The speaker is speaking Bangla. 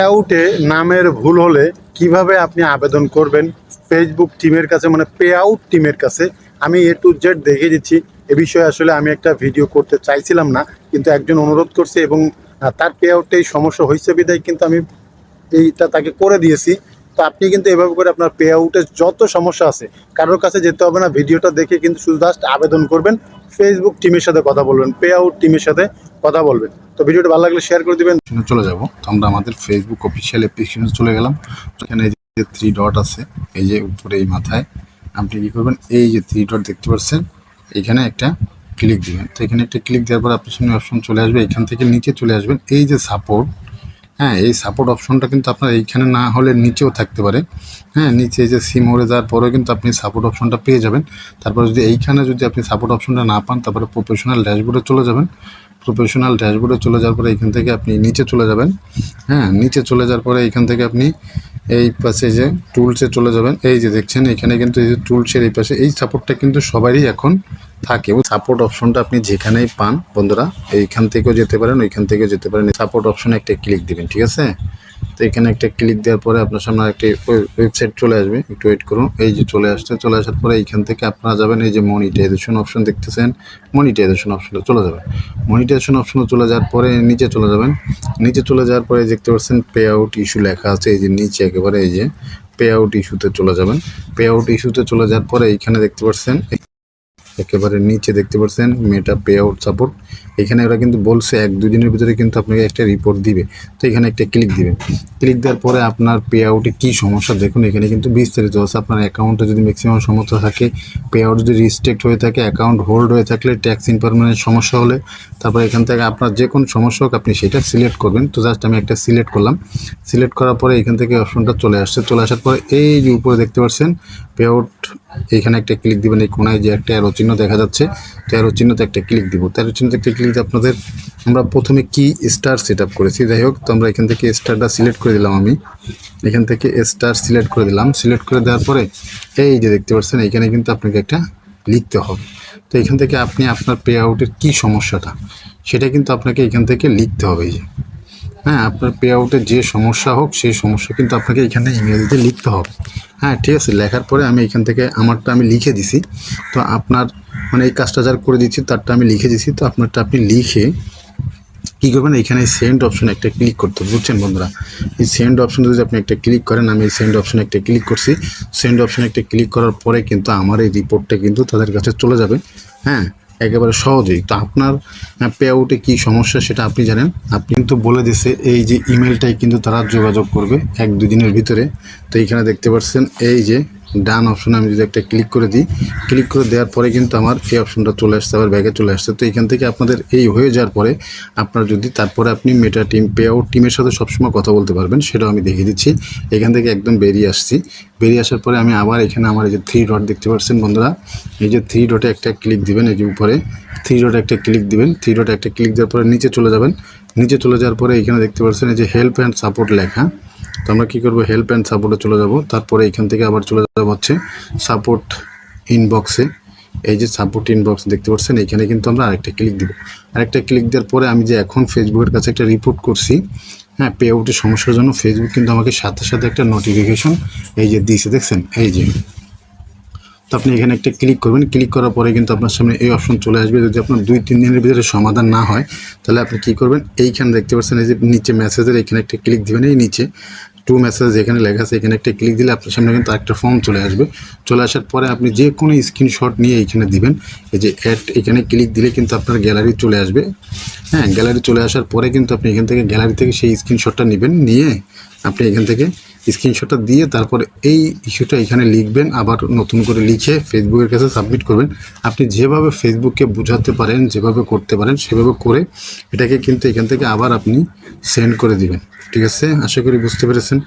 আউটে নামের ভুল হলে কীভাবে আপনি আবেদন করবেন? ফেসবুক টিমের কাছে মানে পে আউট টিমের কাছে আমি এ টু জেড দেখে দিচ্ছি। এ বিষয়ে আসলে আমি একটা ভিডিও করতে চাইছিলাম না, কিন্তু একজন অনুরোধ করছে এবং তার পে আউটে এই সমস্যা হয়েছে বিদায় কিন্তু আমি এইটা তাকে করে দিয়েছি। তো আপনি কিন্তু এভাবে করে আপনার পে আউটের যত সমস্যা আছে, কারোর কাছে যেতে হবে না। ভিডিওটা দেখে কিন্তু শুধু জাস্ট আবেদন করবেন। ফেসবুক টিমের সাথে কথা বলবেন পে আউট টিমের সাথে কথা বলবেন। তো ভিডিওটা ভালো লাগলে শেয়ার করে দিবেন। চলে যাব। তো আমরা আমাদের ফেসবুক অফিসিয়াল অ্যাপ্লিকেশনে চলে গেলাম। এখানে যে থ্রি ডট আছে, এই যে উপরে, এই মাথায়। আপনি কী করবেন? এই যে থ্রি ডট দেখতে পাচ্ছেন, এখানে একটা ক্লিক দিবেন। তো এখানে একটা ক্লিক দেওয়ার পর আপনার সামনে অপশন চলে আসবে। এখান থেকে নিচে চলে আসবেন। এই যে সাপোর্ট হ্যাঁ এই সাপোর্ট অপশনটা কিন্তু আপনার এইখানে না হলে নিচেও থাকতে পারে। হ্যাঁ নিচে যে সিম হয়ে যাওয়ার পরেও কিন্তু আপনি সাপোর্ট অপশনটা পেয়ে যাবেন। তারপর যদি এইখানে যদি আপনি সাপোর্ট অপশনটা না পান, তারপরে প্রফেশনাল ড্যাশবোর্ডে চলে যাবেন। প্রফেশনাল ড্যাশবোর্ডে চলে যাওয়ার পরে এখান থেকে আপনি নিচে চলে যাবেন। হ্যাঁ নিচে চলে যাওয়ার পরে এখান থেকে আপনি এই পাশে যে টুলসে চলে যাবেন। এই যে দেখছেন, এখানে কিন্তু এই যে টুলসের এই পাশে, এই সাপোর্টটা কিন্তু সবারই এখন থাকে। সাপোর্ট অপশনটা আপনি যেখানেই পান, বন্ধুরা, এইখান থেকেও যেতে পারেন, ওইখান থেকেও যেতে পারেন। সাপোর্ট অপশনে একটা ক্লিক দিবেন, ঠিক আছে? তো এখানে একটা ক্লিক দেওয়ার পরে আপনার সামনে একটি ওয়েবসাইট চলে আসবে। একটু ওয়েট করুন। এই যে চলে আসছে, চলে আসার পরে এইখান থেকে আপনারা যাবেন, এই যে মনিটাইজেশন অপশন দেখতেছেন। মনিটাইজেশন অপশনে চলে যাবেন। মনিটাইজেশন অপশনে চলে যাওয়ার পরে নিচে চলে যাবেন। নিচে চলে যাওয়ার পরে দেখতে পাচ্ছেন পে আউট ইস্যু লেখা আছে। এই যে নিচে একেবারে এই যে পে আউট ইস্যুতে চলে যাবেন। পে আউট ইস্যুতে চলে যাওয়ার পরে এইখানে দেখতে পাচ্ছেন একেবারে নিচে দেখতে পাচ্ছেন মেটা পে আউট সাপোর্ট এখানে ওরা কিন্তু বলছে এক, দুই দিনের ভিতরে কিন্তু আপনাকে একটা রিপোর্ট দিবে। তো এখানে একটা ক্লিক দিবেন। ক্লিক দেওয়ার পরে আপনার পে আউটে কী সমস্যা? দেখুন, এখানে কিন্তু বিস্তারিত আছে। আপনার অ্যাকাউন্টে যদি ম্যাক্সিমাম সমস্যা থাকে পে আউট যদি রিস্ট্রিক্ট হয়ে থাকে অ্যাকাউন্ট হোল্ড হয়ে থাকলে ট্যাক্স ইনপারমানেন্ট সমস্যা হলে, তারপর এখান থেকে আপনার যে কোনো সমস্যা হোক, আপনি সেটা সিলেক্ট করবেন। তো জাস্ট আমি একটা সিলেক্ট করলাম। সিলেক্ট করার পরে এখান থেকে অপশনটা চলে আসছে। চলে আসার পরে এই যে উপরে দেখতে পাচ্ছেন পে আউট এখানে একটা ক্লিক দিবেন এই কোনায় যে একটা অ্যারো চিহ্ন দেখা যাচ্ছে, তো অ্যারো চিহ্নতে একটা ক্লিক দিব। তো অ্যারো চিহ্নতে একটা ক্লিক দিয়ে আপনাদের আমরা প্রথমে কি স্টার সেট আপ করেছি, যাই হোক, তো আমরা এখান থেকে স্টারটা সিলেক্ট করে দিলাম আমি। এখান থেকে স্টার সিলেক্ট করে দিলাম। সিলেক্ট করে দেওয়ার পরে এই যে দেখতে পাচ্ছেন, এখানে কিন্তু আপনাকে একটা লিখতে হবে। তো এখান থেকে আপনি আপনার পে আউটের কী সমস্যাটা, সেটা কিন্তু আপনাকে এখান থেকে লিখতে হবে এই যে। হ্যাঁ আপনার পে আউটের যে সমস্যা হোক সেই সমস্যা কিন্তু আপনাকে এখানে ইংরেজিতে লিখতে হবে। হ্যাঁ ঠিক আছে লেখার পরে আমি এখান থেকে আমারটা আমি লিখে দিছি। তো আপনার মানে এই কাজটা যার করে দিচ্ছি তারটা আমি লিখে দিছি। তো আপনারটা আপনি লিখে কী করবেন? এখানে সেন্ড অপশনে একটা ক্লিক করতে হবে, বুঝছেন বন্ধুরা? এই সেন্ড অপশনে যদি আপনি একটা ক্লিক করেন আমি এই সেন্ড অপশনে একটা ক্লিক করছি। সেন্ড অপশনে একটা ক্লিক করার পরে কিন্তু আমার এই রিপোর্টটা কিন্তু তাদের কাছে চলে যাবে। হ্যাঁ একেবারে সহজেই। তো আপনার পে আউটে কী সমস্যা সেটা আপনি জানেন। আপনি কিন্তু বলে দিছে এই যে ইমেলটাই কিন্তু তারা যোগাযোগ করবে এক দুদিনের ভিতরে। তো এইখানে দেখতে পাচ্ছেন, এই যে ডান অপশনে আমি যদি একটা ক্লিক করে দিই, ক্লিক করে দেওয়ার পরে কিন্তু আমার এই অপশনটা চলে আসছে, আবার ব্যাগে চলে আসছে। তো এখান থেকে আপনাদের এই হয়ে যাওয়ার পরে আপনার যদি তারপরে আপনি মেটা টিম পে আউট টিমের সাথে সবসময় কথা বলতে পারবেন, সেটাও আমি দেখিয়ে দিচ্ছি। এখান থেকে একদম বেরিয়ে আসছি। বেরিয়ে আসার পরে আমি আবার এখানে আমার এই যে থ্রি ডট দেখতে পাচ্ছেন বন্ধুরা, এই যে থ্রি ডটে একটা ক্লিক দিবেন, এই যে উপরে থ্রি ডটে একটা ক্লিক দিবেন। থ্রি ডটে একটা ক্লিক দেওয়ার পরে নিচে চলে যাবেন। নিচে চলে যাওয়ার পরে এখানে দেখতে পাচ্ছেন এই যে হেল্প অ্যান্ড সাপোর্ট লেখা। তো আমরা কী করব? হেল্প অ্যান্ড সাপোর্টে চলে যাব। তারপরে এখান থেকে আবার চলে যাব হচ্ছে সাপোর্ট ইনবক্সে এই যে সাপোর্ট ইনবক্স দেখতে পাচ্ছেন, এখানে কিন্তু আমরা আরেকটা ক্লিক দিব। আরেকটা ক্লিক দেওয়ার পরে আমি যে এখন ফেসবুকের কাছে একটা রিপোর্ট করছি হ্যাঁ পে আউটের সমস্যার জন্য ফেসবুক কিন্তু আমাকে সাথে সাথে একটা নোটিফিকেশন এই যে দিয়েছে, দেখছেন? এই যে। তো আপনি এখানে একটা ক্লিক করবেন। ক্লিক করার পরে কিন্তু আপনার সামনে এই অপশন চলে আসবে। যদি আপনার দুই, তিন দিনের ভিতরে সমাধান না হয়, তাহলে আপনি কী করবেন? এইখানে দেখতে পাচ্ছেন এই যে নিচে মেসেজের এখানে একটা ক্লিক দিবেন। এই নিচে টু মেসেজ এখানে লেখা আছে, এখানে একটা ক্লিক দিলে আপনার সামনে কিন্তু একটা ফর্ম চলে আসবে। চলে আসার পরে আপনি যে কোনো স্ক্রিনশট নিয়ে এইখানে দিবেন। এই যে অ্যাড এখানে ক্লিক দিলে কিন্তু আপনার গ্যালারি চলে আসবে। হ্যাঁ গ্যালারি চলে আসার পরে কিন্তু আপনি এখান থেকে গ্যালারি থেকে সেই স্ক্রিনশটটা নেবেন। নিয়ে আপনি এখান থেকে স্ক্রিনশটটা দিয়ে তারপরে এই ইস্যুটা এখানে লিখবেন, আবার নতুন করে লিখে ফেসবুকের কাছে সাবমিট করবেন। আপনি যেভাবে ফেসবুককে বোঝাতে পারেন, যেভাবে করতে পারেন, সেভাবে করে এটাকে কিন্তু এখান থেকে আবার আপনি সেন্ড করে দিবেন। ঠিক আছে? আশা করি বুঝতে পেরেছেন।